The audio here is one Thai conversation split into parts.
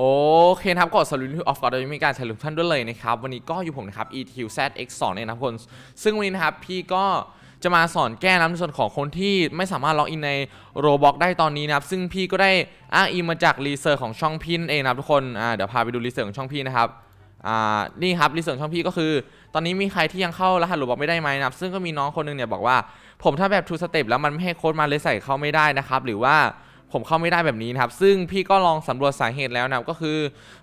โอเคครับกด Salute of God โดยมีการใช้ทุกท่านด้วยเลยนะครับ วันนี้ก็อยู่ผมนะครับ ETZ X2 เนี่ยนะครับทุกคนซึ่งวันนี้นะครับพี่ก็จะมาสอนแก้น้ำในส่วนของคนที่ไม่สามารถล็อกอินใน Roblox ได้ตอนนี้นะครับ ซึ่งพี่ก็ได้อ้างอิงมาจากรีเสิร์ชของช่องพี่นั่นเองนะครับทุกคนอ่าเดี๋ยวพาไปดูรีเสิร์ชของช่องพี่นะครับอ่านี่ครับรีเสิร์ชของช่องพี่ก็คือ ตอนนี้มีใครที่ยังเข้ารหัส Roblox ไม่ได้ไหมนะครับ ซึ่งก็มีน้องคนหนึงเนี่ยบอกว่า ผมถ้าแบบ two step แล้วมันไม่ให้โค้ดมาเลยใส่เข้าไม่ได้นะครับหรือว่า ผมเข้าไม่ได้แบบนี้นะครับ ซึ่งพี่ก็ลองสำรวจสาเหตุแล้วนะครับ ก็คือ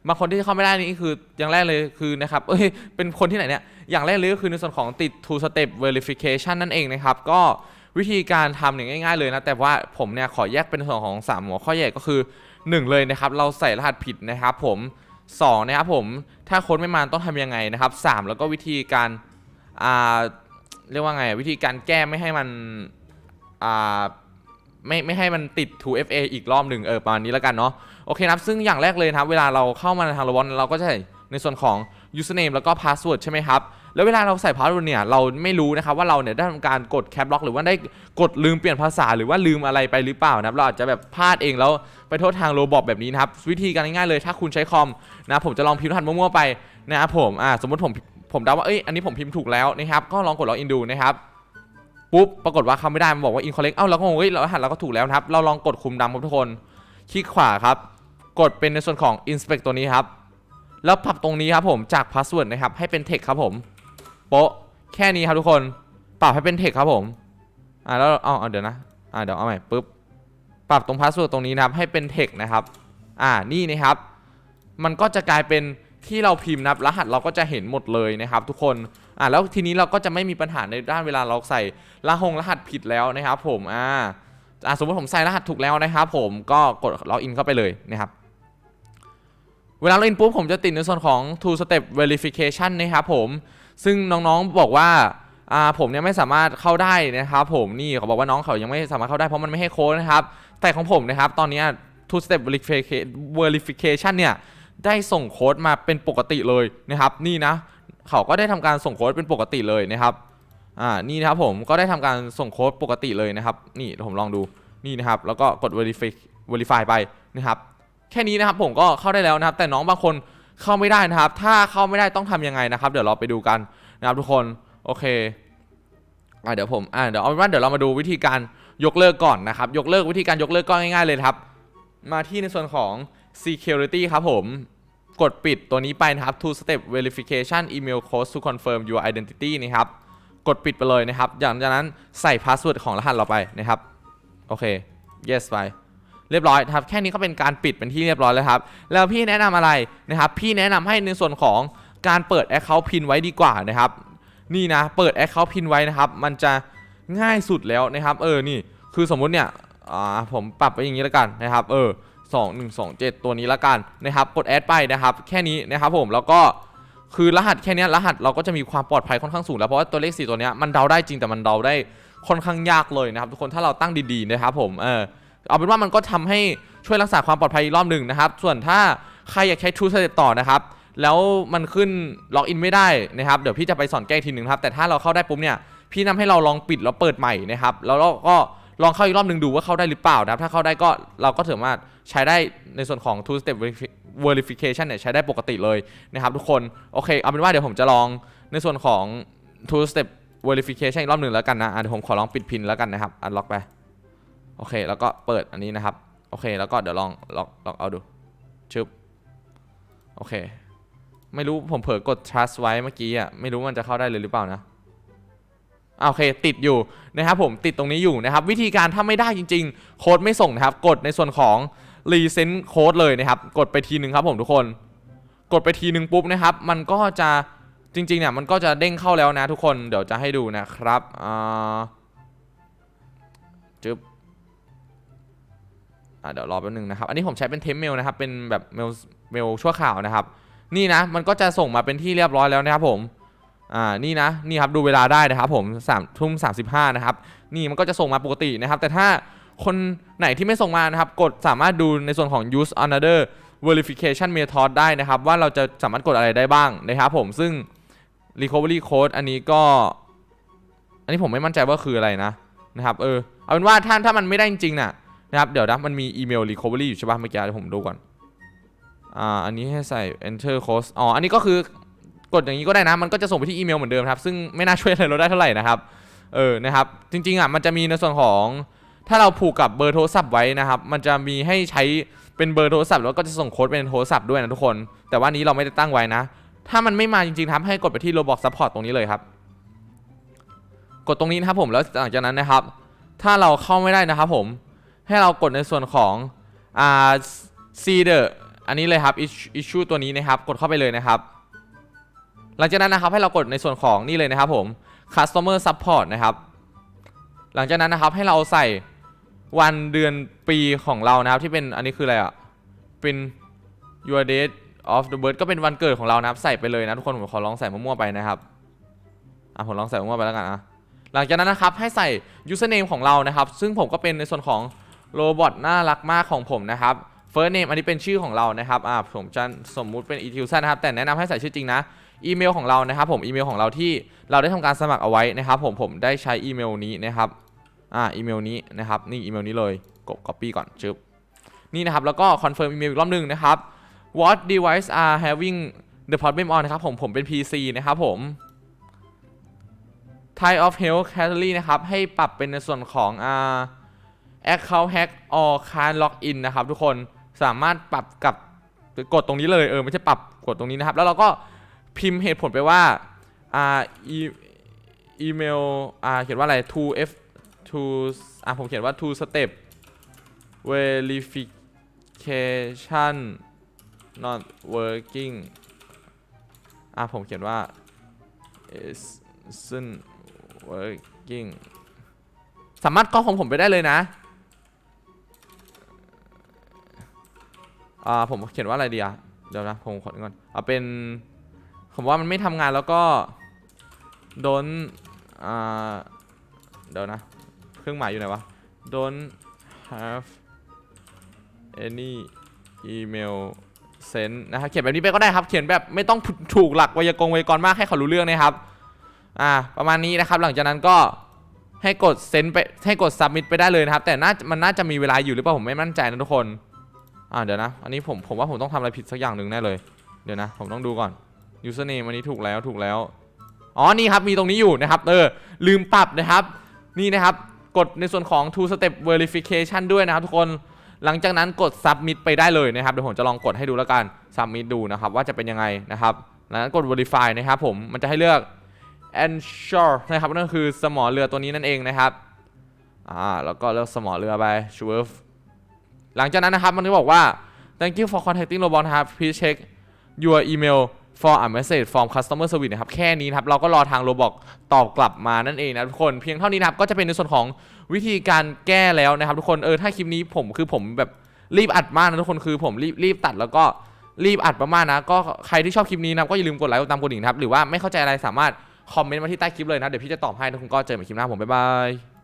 บางคนที่เข้าไม่ได้นี่คืออย่างแรกเลยคือนะครับ เอ้ย เป็นคนที่ไหนเนี่ย อย่างแรกเลยก็คือในส่วนของติด two step verification นั่นเองนะครับ ก็วิธีการทำเนี่ยง่ายๆเลยนะ แต่ว่าผมเนี่ยขอแยกเป็นส่วนของ 3 หัวข้อใหญ่ก็คือ 1 เลยนะครับ เราใส่รหัสผิดนะครับ ผม 2 นะครับผม ถ้าค้ดไม่มาต้องทำยังไงนะครับ 3 แล้วก็วิธีการ อ่า เรียกว่าไง วิธีการแก้ไม่ให้มัน อ่า ไม่ไม่ให้มันติด 2FA อีกรอบหนึ่งเออประมาณนี้แล้วกันเนาะโอเคนะครับซึ่งอย่างแรกเลยนะครับเวลาเราเข้ามาทางระบบเราก็จะใส่ในส่วนของ username แล้วก็ password ใช่ไหมครับ แล้วเวลาเราใส่ password เนี่ยเราไม่รู้นะครับว่าเราเนี่ยได้ทำการกด cap lock หรือว่าได้กดลืมเปลี่ยนภาษาหรือว่าลืมอะไรไปหรือเปล่านะครับเราอาจจะแบบพลาดเองแล้วไปโทษทางโรบอทแบบนี้นะครับวิธีการง่ายๆเลยถ้าคุณใช้คอมนะผมจะลองพิมพ์รหัสมั่วๆไปนะครับผมอ่าสมมติผมผมเดาว่าเอ้ยอันนี้ผมพิมพ์ถูกแล้วนะครับก็ลองกด login ดูนะครับ ปุ๊บปรากฏว่าเขาไม่ได้มันบอกว่า incorrect เอ้าเราก็งงเฮ้ยเรารหัสเราก็ถูกแล้วนะครับ เราลองกดคุมดำครับทุกคนคลิกขวาครับ กดเป็นในส่วนของ inspect ตัวนี้ครับแล้วปรับตรงนี้ครับผมจาก password นะครับให้เป็น text ครับผมโป๊ะแค่นี้ครับทุกคนปรับให้เป็น text ครับผมอ่าแล้วอาเอาเดี๋ยวนะอ่าเดี๋ยวเอาใหม่ปุ๊บปรับตรง password ตรงนี้นะครับให้เป็น text นะครับอ่านี่นะครับมันก็จะกลายเป็นที่เราพิมพ์นะครับรหัสเราก็จะเห็นหมดเลยนะครับ ทุกคน อ่าแล้วทีนี้เราก็จะไม่มีปัญหาในด้านเวลาเราใส่รหงรหัสผิดแล้วนะครับ ผมอ่าอ่าสมมติผมใส่รหัสถูกแล้วนะครับ ผมก็กดล็อกอินเข้าไปเลยนะครับเวลาล็อกอินปุ๊บผมจะติดในส่วนของ two step verification นะครับผม ซึ่งน้องๆบอกว่าอ่าผมเนี่ยไม่สามารถเข้าได้นะครับผมนี่เขาบอกว่าน้องเขายังไม่สามารถเข้าได้เพราะมันไม่ให้โค้ดนะครับ แต่ของผมนะครับ ตอนนี้ two step verification เนี่ยได้ส่งโค้ดมาเป็นปกติเลยนะครับ นี่นะ เขาก็ได้ทำการส่งโค้ดเป็นปกติเลยนะครับอ่านี่นะครับผมก็ได้ทำการส่งโค้ดปกติเลยนะครับนี่ผมลองดูนี่นะครับแล้วก็กด verify verify ไปนะครับแค่นี้นะครับผมก็เข้าได้แล้วนะครับ แต่น้องบางคนเข้าไม่ได้นะครับ ถ้าเข้าไม่ได้ต้องทำยังไงนะครับ เดี๋ยวเราไปดูกันนะครับทุกคนโอเคอ่าเดี๋ยวผมอ่าเดี๋ยวเอาเป็นว่าเดี๋ยวเรามาดูวิธีการยกเลิกก่อนนะครับ ยกเลิกวิธีการยกเลิกก็ง่ายๆเลยครับ มาที่ในส่วนของ security ครับผม กดปิดตัวนี้ไปนะครับ two step verification email code to confirm your identity นะครับ กดปิดไปเลยนะครับอย่างจากนั้นใส่พาสเวิร์ดของรหัสเราไปนะครับ โอเค yes ไปเรียบร้อยครับแค่นี้ก็เป็นการปิดเป็นที่เรียบร้อยแล้วครับ แล้วพี่แนะนำอะไรนะครับ พี่แนะนำให้ในส่วนของการเปิด Account Pin ไว้ดีกว่านะครับ นี่นะ เปิด Account Pin ไว้นะครับ มันจะง่ายสุดแล้วนะครับ เออนี่ คือสมมุติเนี่ย อ่า ผมปรับไปอย่างนี้แล้วกันนะครับ เออ 2 1 2 7 ตัวนี้ละกันนะครับกดแอดไปนะครับแค่นี้นะครับผมแล้วก็คือรหัสแค่นี้รหัสเราก็จะมีความปลอดภัยค่อนข้างสูงแล้วเพราะว่าตัวเลข4ตัวนี้มันเดาได้จริงแต่มันเดาได้ค่อนข้างยากเลยนะครับทุกคนถ้าเราตั้งดีๆนะครับผมเออเอาเป็นว่ามันก็ทำให้ช่วยรักษาความปลอดภัยอีกรอบหนึ่งนะครับ ส่วนถ้าใครอยากใช้ True Step ต่อนะครับแล้วมันขึ้นล็อกอินไม่ได้นะครับเดี๋ยวพี่จะไปสอนแก้ทีหนึ่งครับแต่ถ้าเราเข้าได้ปุ๊บเนี่ยพี่นำให้เราลองปิดแล้วเปิดใหม่นะครับแล้วเราก็ ลองเข้าอีกรอบหนึ่งดูว่าเข้าได้หรือเปล่านะครับ ถ้าเข้าได้ก็เราก็สามารถใช้ได้ในส่วนของ two step verification เนี่ยใช้ได้ปกติเลยนะครับทุกคน โอเค เอาเป็นว่าเดี๋ยวผมจะลองในส่วนของ two step verification อีกรอบหนึ่งแล้วกันนะเดี๋ยวผมขอลองปิดพินแล้วกันนะครับ อันล็อกไป โอเค แล้วก็เปิดอันนี้นะครับ โอเค แล้วก็เดี๋ยวลองล็อกล็อกเอาดู ชึบ โอเค ไม่รู้ผมเผลอกด trust ไว้เมื่อกี้อะ ไม่รู้มันจะเข้าได้เลยหรือเปล่านะ โอเคติดอยู่นะครับผมติดตรงนี้อยู่นะครับ วิธีการถ้าไม่ได้จริง ๆ โค้ดไม่ส่งนะครับ กดในส่วนของ resend code เลยนะครับ กดไปทีนึงครับผมทุกคน กดไปทีนึงปุ๊บนะครับ มันก็จะจริงๆเนี่ยมันก็จะเด้งเข้าแล้วนะทุกคนเดี๋ยวจะให้ดูนะครับอ่าจึ๊บอ่าเดี๋ยวรอแป๊บนึงนะครับ อันนี้ผมใช้เป็นเทมเมลนะครับ เป็นแบบเมลเมลชั่วข่าวนะครับ นี่นะ มันก็จะส่งมาเป็นที่เรียบร้อยแล้วนะครับผม อ่านี่นะนี่ครับดูเวลาได้นะครับผมสามทุ่มสามสิบห้านะครับนี่มันก็จะส่งมาปกตินะครับ แต่ถ้าคนไหนที่ไม่ส่งมานะครับ กดสามารถดูในส่วนของ use another verification method ได้นะครับ ว่าเราจะสามารถกดอะไรได้บ้างนะครับผมซึ่ง recovery code อันนี้ก็ อันนี้ผมไม่มั่นใจว่าคืออะไรนะนะครับเออเอาเป็นว่าถ้าถ้ามันไม่ได้จริงๆน่ะนะครับเดี๋ยวนะมันมีอีเมล recovery อยู่ใช่ป่ะเมื่อกี้เดี๋ยวผมดูก่อนอ่าอันนี้ให้ใส่ enter code อ๋ออันนี้ก็คือ กดอย่างนี้ก็ได้นะ มันก็จะส่งไปที่อีเมลเหมือนเดิมครับ ซึ่งไม่น่าช่วยอะไรเราได้เท่าไหร่นะครับ เออ นะครับ จริงๆอะ มันจะมีในส่วนของ ถ้าเราผูกกับเบอร์โทรศัพท์ไว้นะครับ มันจะมีให้ใช้เป็นเบอร์โทรศัพท์ แล้วก็จะส่งโค้ดเป็นโทรศัพท์ด้วยนะทุกคน แต่ว่านี้เราไม่ได้ตั้งไว้นะ ถ้ามันไม่มาจริงๆครับ ให้กดไปที่ Roblox Support ตรงนี้เลยครับ กดตรงนี้นะครับผม แล้วหลังจากนั้นนะครับ ถ้าเราเข้าไม่ได้นะครับผม ให้เรากดในส่วนของ อ่า see the อันนี้เลยครับ issue- issue ตัวนี้นะครับ กดเข้าไปเลยนะครับ หลังจากนั้นนะครับให้เรากดในส่วนของนี่เลยนะครับผม customer support นะครับ หลังจากนั้นนะครับให้เราใส่วันเดือนปีของเรานะครับที่เป็นอันนี้คืออะไรอะ เป็น your date of the birth ก็เป็นวันเกิดของเรานะครับใส่ไปเลยนะทุกคนผมขอลองใส่มั่วๆไปนะครับอะผมลองใส่มั่วๆไปแล้วกันอะหลังจากนั้นนะครับให้ใส่ username ของเรานะครับ ซึ่งผมก็เป็นในส่วนของโรบอทน่ารักมากของผมนะครับ first name อันนี้เป็นชื่อของเรานะครับอ่าผมจะสมมุติเป็น e t i l s นะครับแต่แนะนำให้ใส่ชื่อจริงนะ อีเมลของเรานะครับผมอีเมลของเราที่เราได้ทำการสมัครเอาไว้นะครับผมผมได้ใช้อีเมลนี้นะครับอ่าอีเมลนี้นะครับนี่อีเมลนี้เลยกด copy ก่อนชึบนี่นะครับแล้วก็ confirm อีเมลอีกรอบหนึงนะครับ what device are having the problem on นะครับผมผมเป็น PC นะครับผม type of health category นะครับให้ปรับเป็นในส่วนของอ่า account hack or can't log in นะครับทุกคนสามารถปรับกับกดตรงนี้เลยเออไม่ใช่ปรับกดตรงนี้นะครับ แล้วเราก็ พิมพ์เหตุผลไปว่าอ่าอีอีเมลอ่าเขียนว่าอะไร to f to อ่าผมเขียนว่า to step verification not working อ่าผมเขียนว่า isn't working สามารถก๊อปของผมไปได้เลยนะอ่าผมเขียนว่าอะไรดีอะเดี๋ยวนะผมขอก่อนเอาเป็น ผมว่ามันไม่ทำงานแล้วก็โดนเดี๋ยวนะ เครื่องหมายอยู่ไหนวะ don't have any email sent นะครับเขียนแบบนี้ไปก็ได้ครับ เขียนแบบไม่ต้องถูกหลักไวยากรณ์ไวยากรณ์มากให้เขารู้เรื่องนะครับ อ่า ประมาณนี้นะครับ หลังจากนั้นก็ให้กดเซ็นไปให้กด submit ไปได้เลยนะครับ แต่น่ามันน่าจะมีเวลาอยู่หรือเปล่าผมไม่มั่นใจนะทุกคน อ่าเดี๋ยวนะ อันนี้ผมผมว่าผมต้องทำอะไรผิดสักอย่างหนึ่งแน่เลย เดี๋ยวนะ ผมต้องดูก่อน username อันนี้ถูกแล้วถูกแล้ว อ๋อ นี่ครับ มีตรงนี้อยู่นะครับ เออ ลืมปรับนะครับ นี่นะครับ กดในส่วนของ two step verification ด้วยนะครับทุกคน หลังจากนั้นกด submit ไปได้เลยนะครับ เดี๋ยวผมจะลองกดให้ดูแล้วกัน submit ดูนะครับ ว่าจะเป็นยังไงนะครับหลังนั้นกด verify นะครับผม มันจะให้เลือก ensure นะครับ นั่นคือสมอเรือตัวนี้นั่นเองนะครับ อ่า แล้วก็เลือกสมอเรือไป swerve หลังจากนั้นนะครับ มันก็บอกว่า thank you for contacting Robot ครับ please check your email for a message from customer service นะครับแค่นี้นะครับเราก็รอทาง Robot ตอบกลับมานั่นเองนะทุกคนเพียงเท่านี้นะครับก็จะเป็นในส่วนของวิธีการแก้แล้วนะครับทุกคนเออถ้าคลิปนี้ผมคือผมแบบรีบอัดมากนะทุกคนคือผมรีบรีบตัดแล้วก็รีบอัดประมากๆนะก็ใครที่ชอบคลิปนี้นะก็อย่าลืมกดไลค์กดตามกดดิ่งนะครับหรือว่าไม่เข้าใจอะไรสามารถคอมเมนต์มาที่ใต้คลิปเลยนะเดี๋ยวพี่จะตอบให้ทุกคนก็เจอกันใหม่คลิปหน้าผมบ๊ายบาย